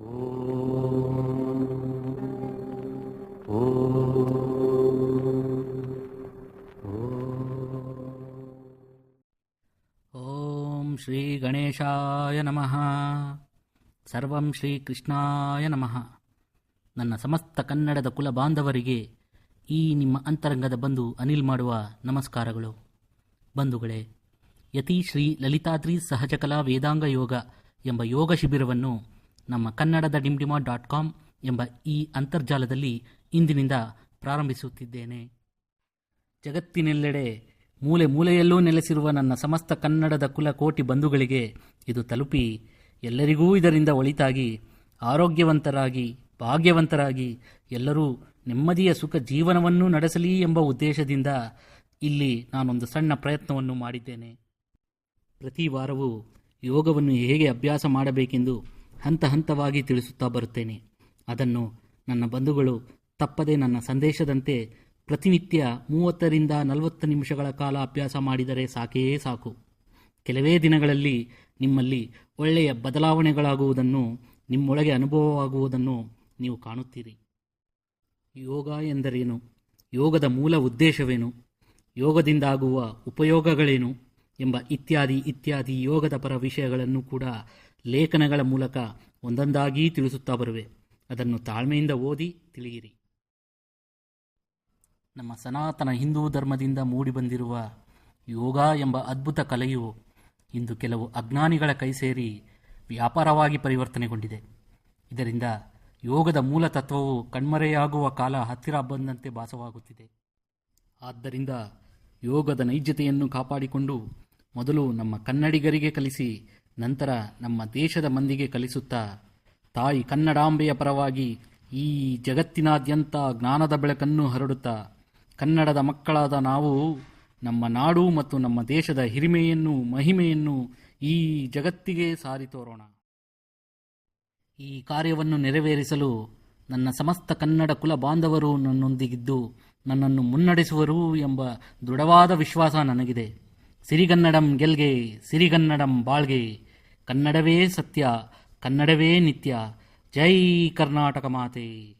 ಶ್ರೀ ಗಣೇಶಾಯ ನಮಃ ಸರ್ವಂ ಶ್ರೀ ಕೃಷ್ಣಾಯ ನಮಃ ನನ್ನ ಸಮಸ್ತ ಕನ್ನಡದ ಕುಲ ಬಾಂಧವರಿಗೆ ಈ ನಿಮ್ಮ ಅಂತರಂಗದ ಬಂಧು ಅನಿಲ್ ಮಾಡುವ ನಮಸ್ಕಾರಗಳು. ಬಂಧುಗಳೇ, ಯತಿ ಶ್ರೀ ಲಲಿತಾದ್ರಿ ಸಹಜಕಲಾ ವೇದಾಂಗ ಯೋಗ ಎಂಬ ಯೋಗ ಶಿಬಿರವನ್ನು ನಮ್ಮ ಕನ್ನಡದ ಡಿಮ್ಡಿಮಾ ಡಾಟ್ ಕಾಮ್ ಎಂಬ ಈ ಅಂತರ್ಜಾಲದಲ್ಲಿ ಇಂದಿನಿಂದ ಪ್ರಾರಂಭಿಸುತ್ತಿದ್ದೇನೆ. ಜಗತ್ತಿನೆಲ್ಲೆಡೆ ಮೂಲೆ ಮೂಲೆಯಲ್ಲೂ ನೆಲೆಸಿರುವ ನನ್ನ ಸಮಸ್ತ ಕನ್ನಡದ ಕುಲ ಕೋಟಿ ಬಂಧುಗಳಿಗೆ ಇದು ತಲುಪಿ ಎಲ್ಲರಿಗೂ ಇದರಿಂದ ಒಳಿತಾಗಿ, ಆರೋಗ್ಯವಂತರಾಗಿ, ಭಾಗ್ಯವಂತರಾಗಿ ಎಲ್ಲರೂ ನೆಮ್ಮದಿಯ ಸುಖ ಜೀವನವನ್ನು ನಡೆಸಲಿ ಎಂಬ ಉದ್ದೇಶದಿಂದ ಇಲ್ಲಿ ನಾನೊಂದು ಸಣ್ಣ ಪ್ರಯತ್ನವನ್ನು ಮಾಡಿದ್ದೇನೆ. ಪ್ರತಿ ವಾರವೂ ಯೋಗವನ್ನು ಹೇಗೆ ಅಭ್ಯಾಸ ಮಾಡಬೇಕೆಂದು ಹಂತ ಹಂತವಾಗಿ ತಿಳಿಸುತ್ತಾ ಬರುತ್ತೇನೆ. ಅದನ್ನು ನನ್ನ ಬಂಧುಗಳು ತಪ್ಪದೆ ನನ್ನ ಸಂದೇಶದಂತೆ ಪ್ರತಿನಿತ್ಯ ಮೂವತ್ತರಿಂದ ನಲವತ್ತು ನಿಮಿಷಗಳ ಕಾಲ ಅಭ್ಯಾಸ ಮಾಡಿದರೆ ಸಾಕೇ ಸಾಕು. ಕೆಲವೇ ದಿನಗಳಲ್ಲಿ ನಿಮ್ಮಲ್ಲಿ ಒಳ್ಳೆಯ ಬದಲಾವಣೆಗಳಾಗುವುದನ್ನು, ನಿಮ್ಮೊಳಗೆ ಅನುಭವವಾಗುವುದನ್ನು ನೀವು ಕಾಣುತ್ತೀರಿ. ಯೋಗ ಎಂದರೇನು? ಯೋಗದ ಮೂಲ ಉದ್ದೇಶವೇನು? ಯೋಗದಿಂದಾಗುವ ಉಪಯೋಗಗಳೇನು? ಎಂಬ ಇತ್ಯಾದಿ ಇತ್ಯಾದಿ ಯೋಗದ ಪರ ವಿಷಯಗಳನ್ನು ಕೂಡ ಲೇಖನಗಳ ಮೂಲಕ ಒಂದೊಂದಾಗಿ ತಿಳಿಸುತ್ತಾ ಬರುವೆ. ಅದನ್ನು ತಾಳ್ಮೆಯಿಂದ ಓದಿ ತಿಳಿಯಿರಿ. ನಮ್ಮ ಸನಾತನ ಹಿಂದೂ ಧರ್ಮದಿಂದ ಮೂಡಿಬಂದಿರುವ ಯೋಗ ಎಂಬ ಅದ್ಭುತ ಕಲೆಯು ಇಂದು ಕೆಲವು ಅಜ್ಞಾನಿಗಳ ಕೈ ಸೇರಿ ವ್ಯಾಪಾರವಾಗಿ ಪರಿವರ್ತನೆಗೊಂಡಿದೆ. ಇದರಿಂದ ಯೋಗದ ಮೂಲ ತತ್ವವು ಕಣ್ಮರೆಯಾಗುವ ಕಾಲ ಹತ್ತಿರ ಬಂದಂತೆ ಭಾಸವಾಗುತ್ತಿದೆ. ಆದ್ದರಿಂದ ಯೋಗದ ನೈಜತೆಯನ್ನು ಕಾಪಾಡಿಕೊಂಡು ಮೊದಲು ನಮ್ಮ ಕನ್ನಡಿಗರಿಗೆ ಕಲಿಸಿ, ನಂತರ ನಮ್ಮ ದೇಶದ ಮಂದಿಗೆ ಕಲಿಸುತ್ತಾ, ತಾಯಿ ಕನ್ನಡಾಂಬೆಯ ಪರವಾಗಿ ಈ ಜಗತ್ತಿನಾದ್ಯಂತ ಜ್ಞಾನದ ಬೆಳಕನ್ನು ಹರಡುತ್ತಾ, ಕನ್ನಡದ ಮಕ್ಕಳಾದ ನಾವು, ನಮ್ಮ ನಾಡು ಮತ್ತು ನಮ್ಮ ದೇಶದ ಹಿರಿಮೆಯನ್ನು, ಮಹಿಮೆಯನ್ನು ಈ ಜಗತ್ತಿಗೆ ಸಾರಿ ತೋರೋಣ. ಈ ಕಾರ್ಯವನ್ನು ನೆರವೇರಿಸಲು ನನ್ನ ಸಮಸ್ತ ಕನ್ನಡ ಕುಲ ಬಾಂಧವರು ನನ್ನೊಂದಿಗಿದ್ದು, ನನ್ನನ್ನು ಮುನ್ನಡೆಸುವರು ಎಂಬ ದೃಢವಾದ ವಿಶ್ವಾಸ ನನಗಿದೆ. ಸಿರಿಗನ್ನಡಂ ಗೆಲ್ಗೆ ಸಿರಿಗನ್ನಡಂ ಬಾಳ್ಗೆ. ಕನ್ನಡವೇ ಸತ್ಯ ಕನ್ನಡವೇ ನಿತ್ಯ. ಜೈ ಕರ್ನಾಟಕ ಮಾತೆ.